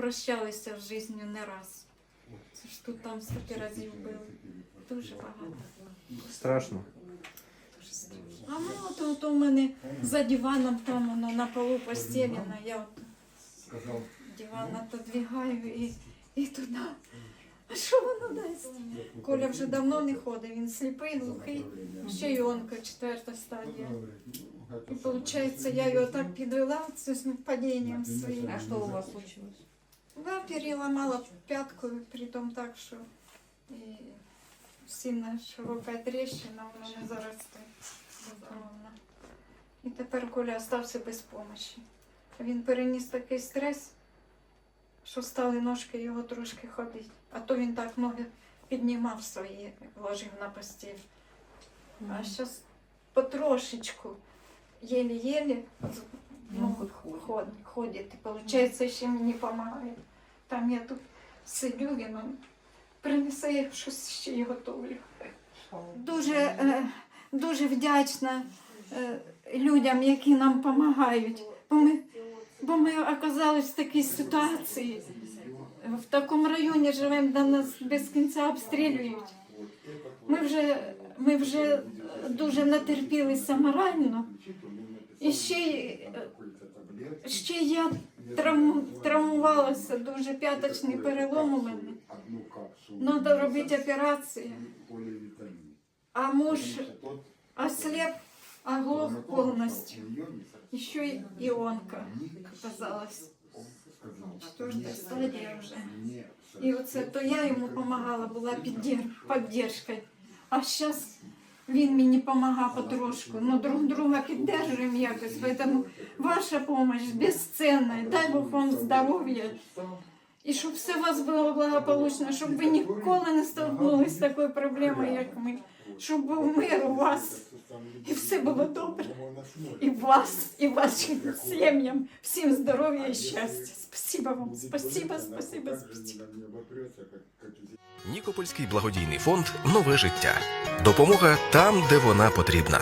Прощалися з життю не раз. Це ж тут там стільки разів били. Дуже багато. Страшно. А ми от, от у мене за диваном там воно на полу постелено, я от диван отодвигаю і, і туди. А що воно дасть? Коля вже давно не ходить, він сліпий, глухий, ще й онка четверта стадія. І виходить, я його так підвела з цим падінням своїм. А что у вас случилось? Да, переломала пятку, притом так, що і сильно широка тріщина, вона не заросте. І тепер Коля остався без помощі. Він переніс такий стрес, що стали ножки його трошки ходити. А то він так ноги піднімав свої, ложив на постіль. А зараз потрошечку, єлі-єлі, Ну, хоть ходит. ход, ходить. І виходить, ще мені допомагає. Там я тут сидю, він он принесе я щось ще й готовлю. Дуже, е, дуже вдячна е, людям, які нам допомагають. Бо ми, бо ми оказались в такій ситуації. В такому районі живемо, де нас без кінця обстрілюють. Ми вже, ми вже дуже натерпілися морально. І ще, й, е, ще я травм, травмувалася дуже п'яточний перелом у мене. Треба робити операцію. А муж ослеп, оглох повністю. Ще й іонка оказалась. Четверта стадія вже. І оце то я йому допомагала, була підтримкою. А зараз він мені допомагав потрошку. Ну, друг друга підтримуємо якось. Тому ваша допомога безцінна. Дай Бог вам здоров'я. І щоб все у вас було благополучно, щоб ви ніколи не столкнулися з такою проблемою, як ми. Щоб був мир у вас. І все було добре. І вас, і вашим сім'ям. Всім здоров'я і щастя. Спасибо вам. Спасибо, спасибо, спасибо. Нікопольський благодійний фонд Нове життя. Допомога там, де вона потрібна.